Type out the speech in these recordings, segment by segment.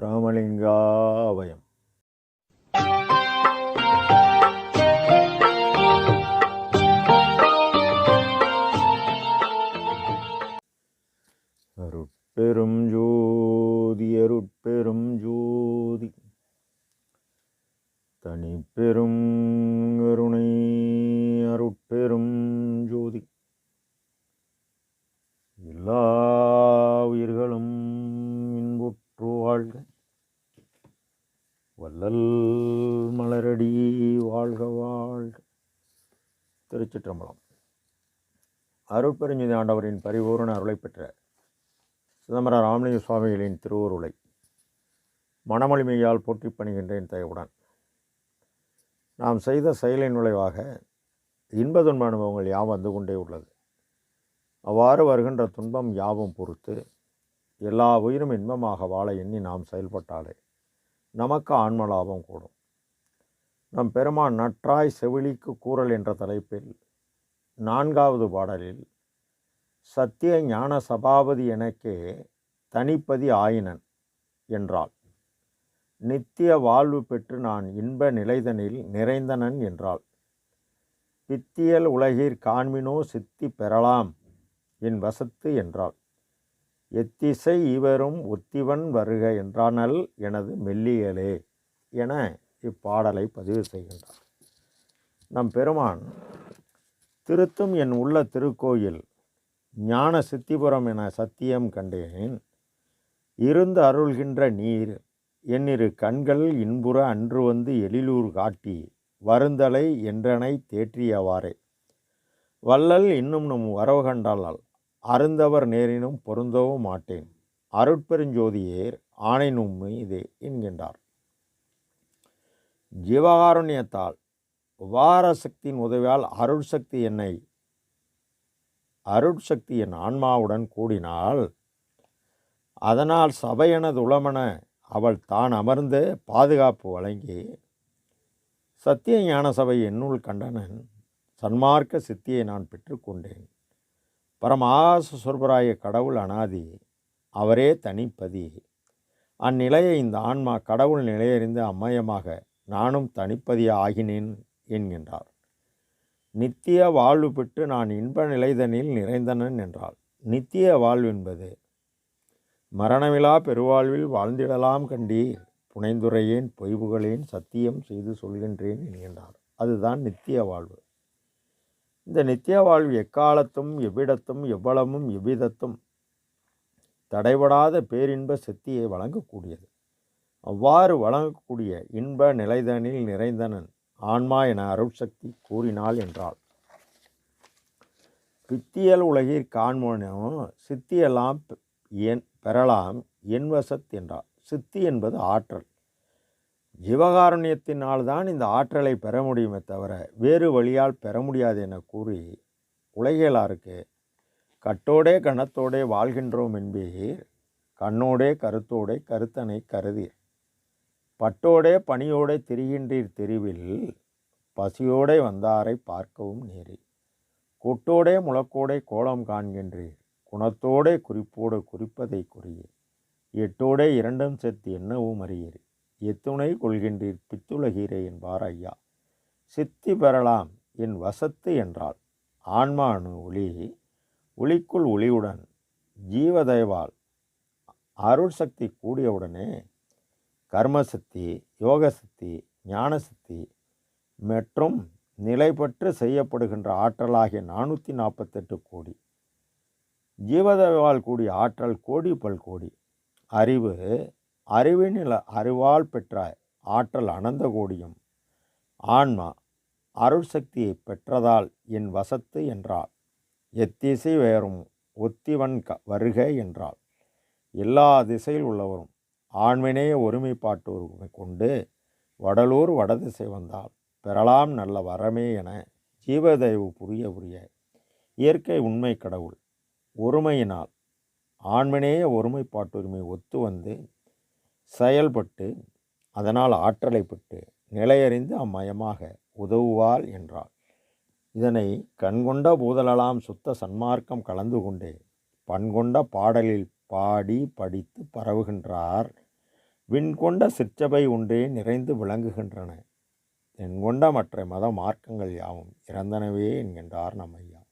ராமலிங்காவயம். அருட்பெரும் ஜோதி அருட்பெரும் ஜோதி. தனிப்பெரும் அருணை அருட்பெரும் ஜோதி. எல்லா உயிர்களும் இன்புற்று வாழ்க. வள்ளல் மலரடி வாழ்க வாழ்க. திருச்சிற்றம்பலம். அருட்பெருஞ்சுதி ஆண்டவரின் பரிபூரண அருளை பெற்ற சிதம்பர ராமலிங்க சுவாமிகளின் திருவுருளை. மனமொழிமையால் போற்றி பணிகின்றேன் தயவுடன். நாம் செய்த செயலின் விளைவாக இன்ப துன்ப அனுபவங்கள் யாவும் வந்து கொண்டே உள்ளது. அவ்வாறு வருகின்ற துன்பம் யாவும் பொறுத்து எல்லா உயிரும் இன்பமாக வாழ எண்ணி நாம் செயல்பட்டாலே நமக்கு ஆன்ம லாபம் கூடும். நம் பெருமான் நற்றாய் செவிலிக்கு கூறல் என்ற தலைப்பில் நான்காவது பாடலில் சத்திய ஞான சபாபதி எனக்கே தனிப்பதி ஆயினன் என்றாள். நித்திய வாழ்வு பெற்று நான் இன்ப நிலைதனில் நிறைந்தனன் என்றாள். பித்தியல் உலகிற் காண்மினோ சித்தி பெறலாம் என் வசத்து என்றாள். எத்திசை இவரும் ஒத்திவன் வருக என்றானல் எனது மெல்லியலே என இப்பாடலை பதிவு செய்கின்றார். நம் பெருமான் திருத்தும் என் உள்ள திருக்கோயில் ஞான சித்திபுரம் என சத்தியம் கண்டேன். இருந்து அருள்கின்ற நீர் என்னிரு கண்கள் இன்புற அன்று வந்து எழிலூர் காட்டி வருந்தலை என்றனை தேற்றியவாறே. வள்ளல் இன்னும் நம் வரவு கண்டாளால் அருந்தவர் நேரினும் பொருந்தவும் மாட்டேன். அருட்பெருஞ்சோதியேர் ஆணைனும் மீது என்கின்றார். ஜீவகாருண்யத்தால் உபாரசக்தியின் உதவியால் அருள் சக்தி என்னை அருட்சக்தி என் ஆன்மாவுடன் கூடினால் அதனால் சபையனது உளமன அவள் தான் அமர்ந்து பாதுகாப்பு வழங்கி சத்திய ஞான சபை என்னுள் கண்டனன் சன்மார்க்க சித்தியை நான் பெற்றுக்கொண்டேன். பரமாச சொர்பராய கடவுள் அனாதி அவரே தனிப்பதி. அந்நிலையை இந்த ஆன்மா கடவுள் நிலையறிந்து அம்மயமாக நானும் தனிப்பதிய ஆகினேன் என்கின்றார் நித்திய வாழ்வு பெற்று நான் இன்ப நிலைதனில் நிறைந்தனன் என்றாள். நித்திய வாழ்வு என்பது மரணமிலா பெருவாழ்வில் வாழ்ந்திடலாம் கண்டீர் புனைந்துரையேன் பொய்வுகளேன் சத்தியம் செய்து சொல்கின்றேன் என்கின்றார் அதுதான் நித்திய வாழ்வு. இந்த நித்திய வாழ்வு எக்காலத்தும் எவ்விடத்தும் எவ்வளவும் எவ்விதத்தும் தடைபடாத பேரின்ப சக்தியை வழங்கக்கூடியது. அவ்வாறு வழங்கக்கூடிய இன்ப நிலைதனில் நிறைந்தனன் ஆன்மா என அருட்சக்தி கூறினாள் என்றாள். பித்தியல் உலகில் காண்மோனோ சித்தியெல்லாம் என் பெறலாம் என்வசத் என்றார் சித்தி என்பது ஆற்றல். ஜீவகாருண்யத்தினால் தான் இந்த ஆற்றலை பெற முடியுமே தவிர வேறு வழியால் பெற முடியாது என கூறி உலகியலாருக்கு கட்டோடே கணத்தோடே வாழ்கின்றோம் என்பீர். கண்ணோடே கருத்தோடே கருத்தனை கருதீர். பட்டோடே பணியோடே திரிகின்றீர் தெருவில். பசியோடே வந்தாரை பார்க்கவும் நேரி கொட்டோடே முழக்கோடே கோலம் காண்கின்றீர். குணத்தோடே குறிப்போடு குறிப்பதை குறியீர். எட்டோடே இரண்டும் செத்து என்னவும் அறியீர். எத்துணை கொள்கின்றீர் பித்துலகீரே என்பார் ஐயா. சித்தி பெறலாம் என் வசத்து என்றால் ஆன்மானு ஒளி ஒளிக்குள் ஒளியுடன் ஜீவதயவால் அருள் சக்தி கூடியவுடனே கர்மசக்தி யோகசக்தி ஞானசக்தி மற்றும் நிலைபற்று செய்யப்படுகின்ற ஆற்றலாகிய நானூற்றி நாற்பத்தெட்டு கோடி. ஜீவதவால் கூடிய ஆற்றல் கோடி பல் கோடி. அறிவு அறிவினில் அறிவால் பெற்ற ஆற்றல் அனந்த கோடியும். ஆன்மா அருள் சக்தியை பெற்றதால் என் வசத்து என்றாள். எத்திசை வேறும் ஒத்திவன் க வருக என்றாள். எல்லா திசையில் உள்ளவரும் ஆண்மினைய ஒருமைப்பாட்டோர் கொண்டு வடலூர் வடதிசை வந்தால் பெறலாம் நல்ல வரமே என ஜீவதயவு புரிய புரிய இயற்கை உண்மை கடவுள் ஒருமையினால் ஆண்மனேய ஒருமைப்பாட்டுரிமை ஒத்து வந்து செயல்பட்டு அதனால் ஆற்றலை பெற்று நிலையறிந்து அம்மயமாக உதவுவாள் என்றாள். இதனை கண்கொண்ட பூதலலாம் சுத்த சன்மார்க்கம் கலந்து கொண்டே பண்கொண்ட பாடலில் பாடி படித்து பரவுகின்றார். விண்கொண்ட சிற்றபை ஒன்றே நிறைந்து விளங்குகின்றன. எண்கொண்ட மற்ற மத மார்க்கங்கள் யாவும் இறந்தனவே என்கின்றார் நம் ஐயா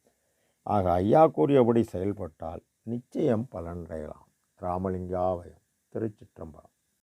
ஆக ஐயா கூறியபடி செயல்பட்டால் நிச்சயம் பலனடையலாம். ராமலிங்காவயம் திருச்சிற்றம்பலம்.